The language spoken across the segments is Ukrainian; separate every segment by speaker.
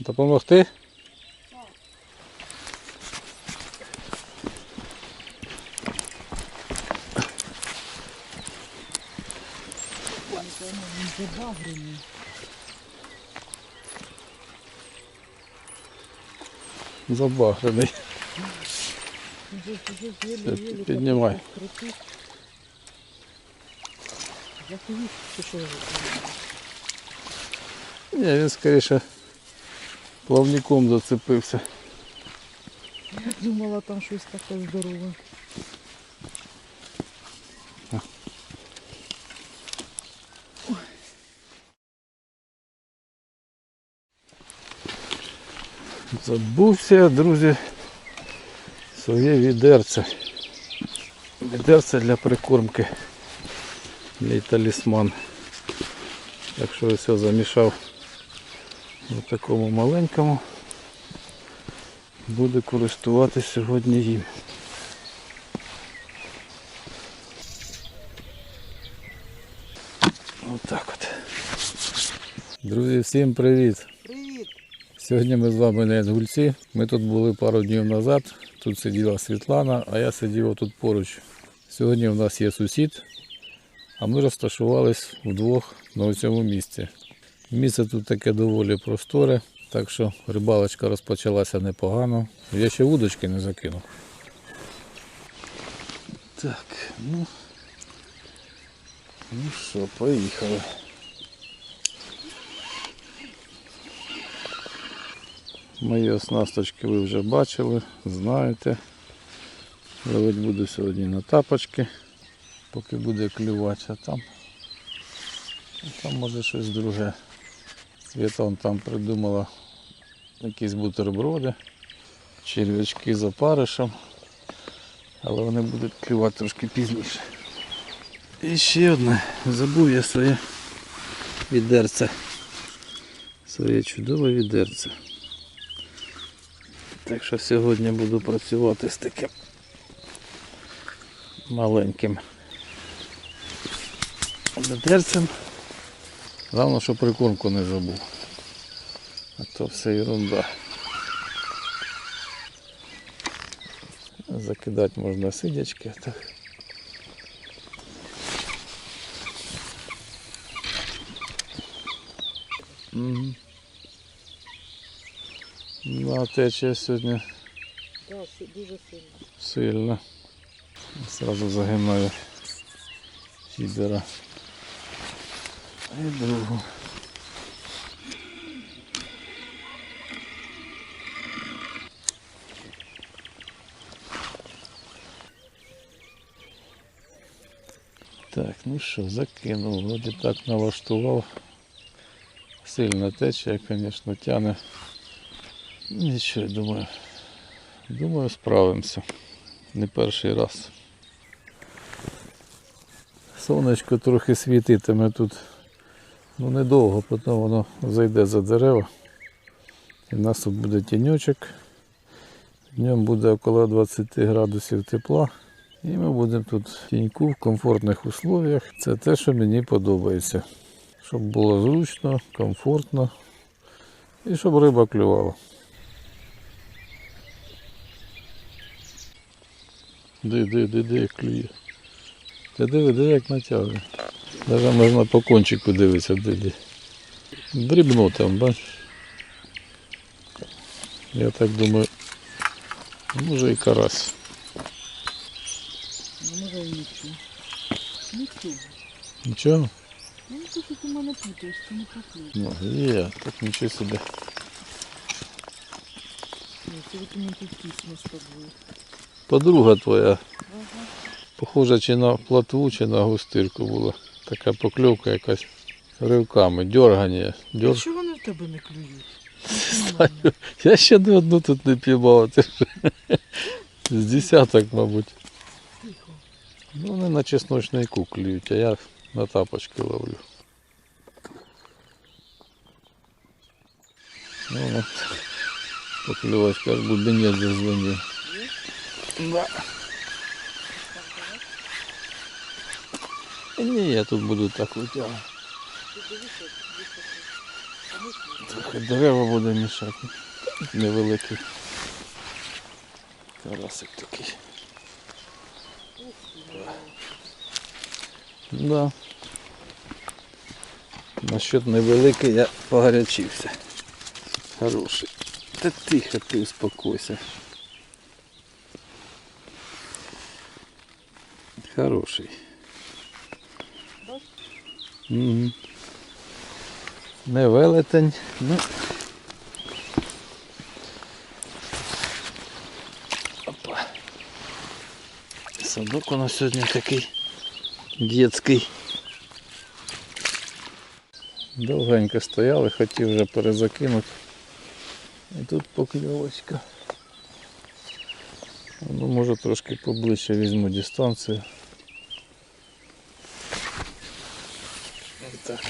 Speaker 1: Допомогти?
Speaker 2: Еле-еле
Speaker 1: Піднімай. Ні, він скоріше плавником зацепився.
Speaker 2: Я думала, там щось таке здорове.
Speaker 1: Забувся, друзі, своє відерце. Відерце для прикормки. Мій талісман. Так що я замішав в такому маленькому. Буду користуватися сьогодні їм. Отак от. Друзі, всім привіт!
Speaker 2: Привіт!
Speaker 1: Сьогодні ми з вами на Інгульці. Ми тут були пару днів назад. Тут сиділа Світлана, а я сидів тут поруч. Сьогодні у нас є сусід, а ми розташувались вдвох на цьому місці. Місце тут таке доволі просторе, так що рибалочка розпочалася непогано. Я ще вудочки не закинув. Так, ну. Ну що, поїхали. Мої оснасточки ви вже бачили, знаєте. Ловить буду сьогодні на тапочки, поки буде клювати, а там, а там може щось друге. Світа он там придумала якісь бутерброди, черв'ячки з опаришем, але вони будуть клювати трошки пізніше. І ще одне, забув я своє відерце. Своє чудове відерце. Так що сьогодні буду працювати з таким маленьким ведерцем. Головне, що прикормку не забув. А то все ерунда. Закидати можна сидячки. Так. Мгм. Ну, а течія сьогодні
Speaker 2: да, дуже сильно.
Speaker 1: сильно. Сразу загинаю фідера. І другу. Так, ну що, закинув, вроді так налаштував. Сильно тече, звісно, тяне. Нічого, думаю. Думаю, справимося. Не перший раз. Сонечко трохи світитиме тут. Ну недовго, потім воно зайде за дерева. І в нас тут буде тіньочок. Днем буде около 20 градусів тепла. І ми будемо тут тіньку в комфортних условиях. Це те, що мені подобається. Щоб було зручно, комфортно і щоб риба клювала. Де, де, де як клює. Та диви, диви, як натягує. Навіть можна по кончику дивитися, де. Дрібно там, бач. Я так думаю, може і карась.
Speaker 2: Ну, може і нічого. Нічого.
Speaker 1: Nічого?
Speaker 2: Ну, ти тут у мене путаєш, ти не поплив.
Speaker 1: Ну, є, так нічого собі.
Speaker 2: Ні, це от мені тут тісно з тобою.
Speaker 1: Подруга твоя,
Speaker 2: Ага.
Speaker 1: похожа чи на платву, чи на густирку була. Така покльовка якась ривками, дьоргання.
Speaker 2: А
Speaker 1: Дьор...
Speaker 2: чого вони в тебе не клюють?
Speaker 1: Я ще не одну тут не піймав. З десяток, мабуть. Ну, вони на чесночнику клюють, а я на тапочки ловлю. Ну, от. Поклювачка аж бубенець зазвонив. Да. Ні, я тут буду так витягувати. Трохи дерева буде мішати. Невеликий. Карасик такий. Да. Насчет невеликий я погорячився. Хороший. Та тихо, ти успокойся. Хороший. Не велетень, ну. Опа. Садок у нас сьогодні такий дітський. Довгенько стояли, хотів вже перезакинути. І тут покльовочка. Ну, може трошки поближче візьму дистанцію. Так.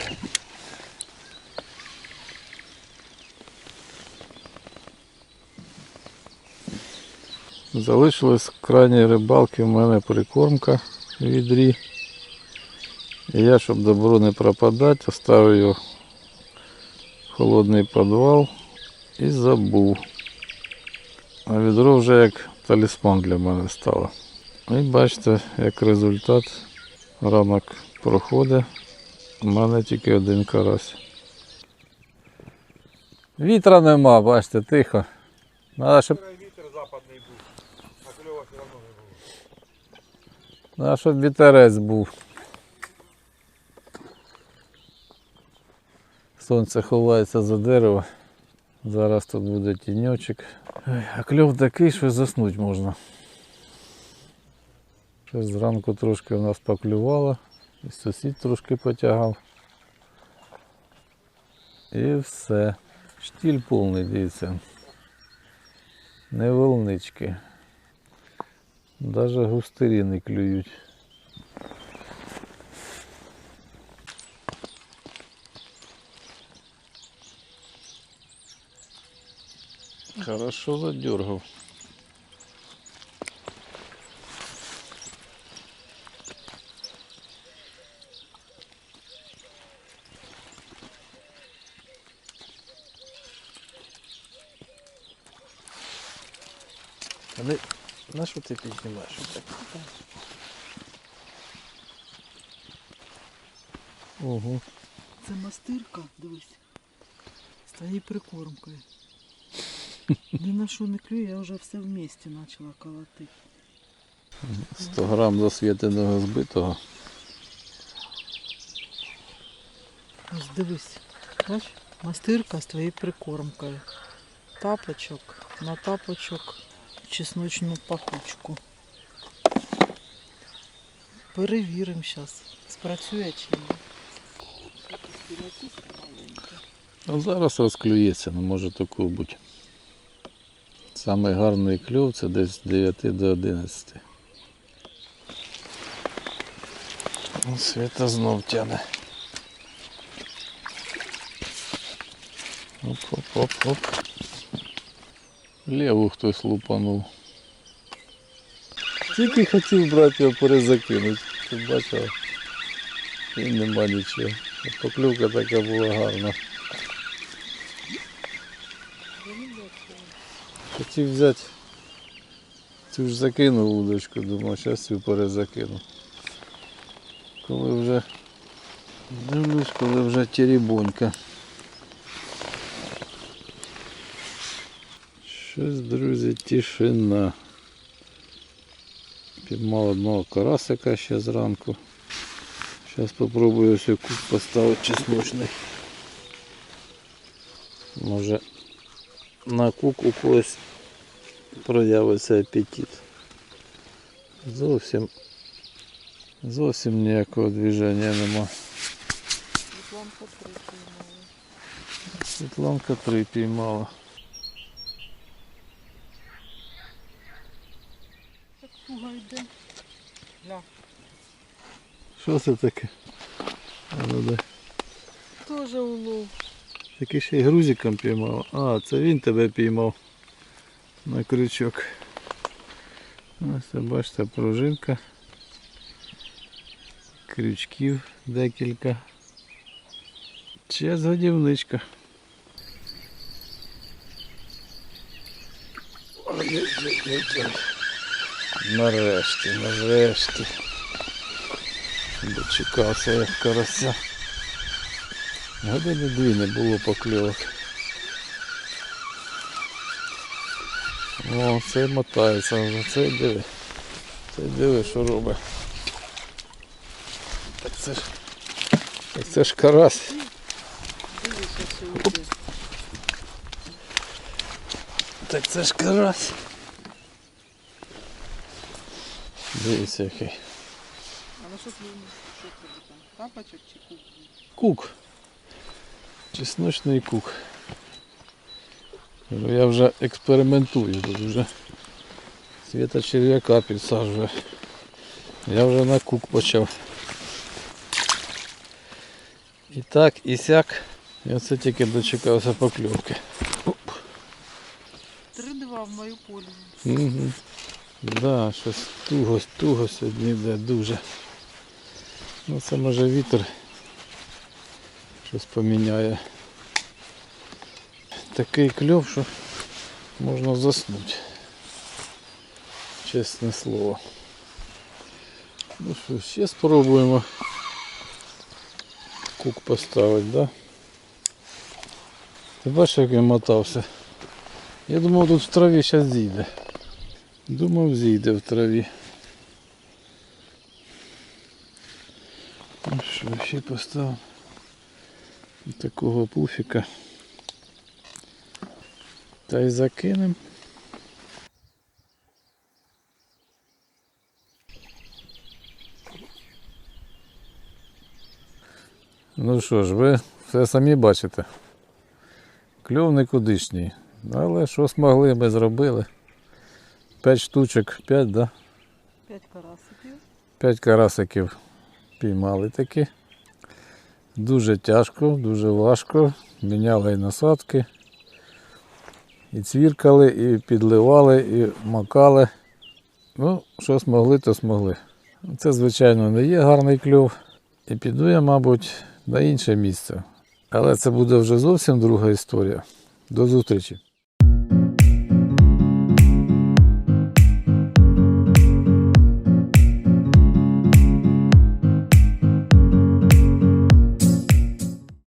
Speaker 1: Залишилась крайній рибалки в мене прикормка в відрі. І я, щоб добро не пропадати, оставив його в холодний підвал і забув. А відро вже як талісман для мене стало. І бачите, як результат ранок проходить. У мене тільки один карась. Вітра нема, бачите, тихо. Надо, щоб,
Speaker 3: Вітер западний був, а кльова все одно не було.
Speaker 1: надо, щоб вітерець був. Сонце ховається за дерево. Зараз тут буде тіньочок. Ой, А кльов такий, що заснути можна. Щось зранку трошки у нас поклювало. І сусід трошки потягав. І все. Штіль повний, дивіться. Не волнички. Даже густирі не клюють. Хорошо задергав. Але на що ти піднімаєш? Ого.
Speaker 2: Це мастирка, дивись. Твоєю прикормкою. Ні на що не клює, я вже все в місті почала колотити.
Speaker 1: 100 грам засвітеного збитого.
Speaker 2: Ось дивись. Бач, мастирка з твоєю прикормкою. Тапочок на тапочок чесночну пахучку. Перевіримо зараз, спрацює чи ні.
Speaker 1: Ну, зараз розклюється, ну може таку бути. Самий гарний клюв це десь з 9 до 11. Ну, Світа знов тяне. Оп-оп-оп-оп. Леву хтось лупанув. Тільки хотів брати його перезакинути. Ти бачив? І нема нічого. Поклювка така була гарна. Хотів взяти. Цю ж закинув удочку, думав, зараз цю перезакину. Коли вже дивлюсь, коли вже теребонька. Щось, друзі, тишина. Піймав одного карасика ще зранку. Зараз спробую ось кут поставити чесночний. Може на кук у когось проявиться апетит. Зовсім зовсім ніякого движення нема. Світланка 3 піймала.
Speaker 2: Ну.
Speaker 1: Що це таке? Ну, Де...
Speaker 2: Тоже улов.
Speaker 1: Такий ще й грузиком піймав. А, це він тебе піймав на крючок. Ну, ось це бачите, пружинка. Крючків декілька. Ще згодівничка. Ой, ой, ой, ой. Нарешті, нарешті. Дочекався як карася. Години дві не було покльовок. О, цей мотається вже, цей диви. Цей диви, що робить. Так це ж. Так це ж карась.
Speaker 2: Дивися.
Speaker 1: Так це ж карась. Дивіться який.
Speaker 2: А на що ти що це там? Тапочок чи кук?
Speaker 1: Кук. Чесночний кук. Я вже експериментую тут вже. Світа черв'яка підсаджує. Я вже на кук почав. І так, і сяк. Я це тільки дочекався покльовки.
Speaker 2: Три-два в мою пользу.
Speaker 1: Угу. Да, щось туго, туго сьогодні йде дуже. Ну це може вітер щось поміняє. Такий кльов, що можна заснути. Чесне слово. Ну що, ще спробуємо кук поставити, да? Ти бачиш, як він мотався? Я думав, тут в траві зараз зійде. Думав, зійде в траві. Що, ще поставив такого пуфіка. Та й закинем. Ну що ж, ви все самі бачите. Кльов никудишній. Але що змогли, ми зробили. П'ять штучок, п'ять, да?
Speaker 2: П'ять карасиків.
Speaker 1: П'ять карасиків піймали таки. Дуже тяжко, дуже важко. Міняли і насадки. І цвіркали, і підливали, і макали. Ну, що змогли, то змогли. Це, звичайно, не є гарний кльов. І піду я, мабуть, на інше місце. Але це буде вже зовсім друга історія. До зустрічі!